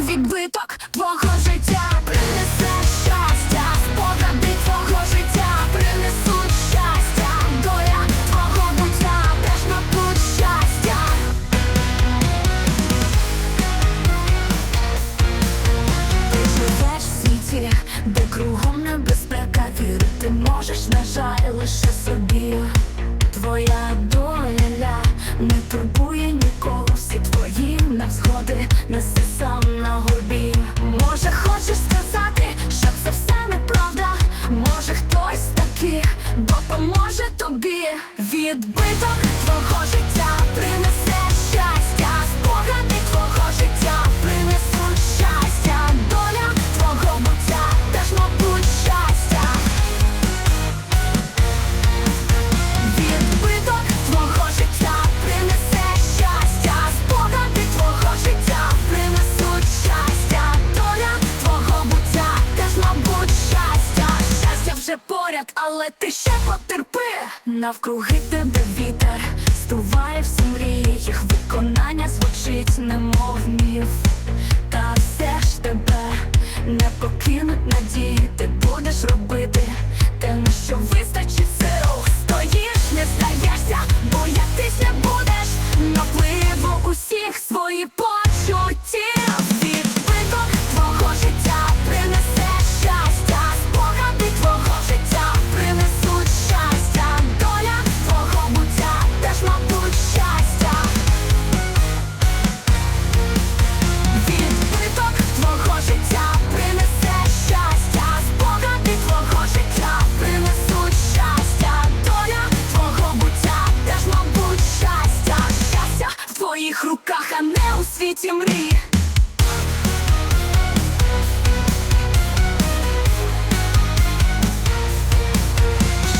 відбиток твого життя принесе щастя, спогади твого життя, принесуть щастя, доля твого буття, теж мабуть щастя. Ти живеш в світі, де кругом небезпека вірити можеш, на жаль, лише собі. Твоя доля допоможе тобі. Відбиток твого життя принесе але ти ще потерпи. Навкруги тебе вітер, стуває всі мрії, їх виконання світі мрій.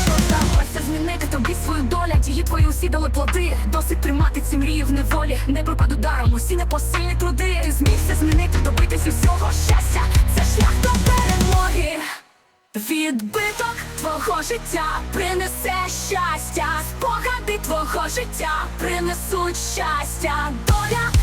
Що вдалося змінити тобі свою доля, дії твої усі дали плоди. Досить тримати ці мрії в неволі, не пропаду даром, усі непосильні труди. Ти змігся змінити, добитись усього щастя. Це шлях до перемоги. Відбиток твого життя принесе щастя, спогади твого життя принесуть щастя, доля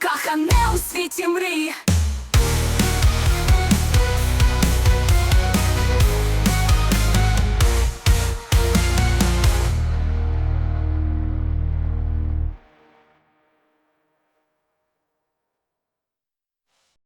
руках, а не у світі мрій.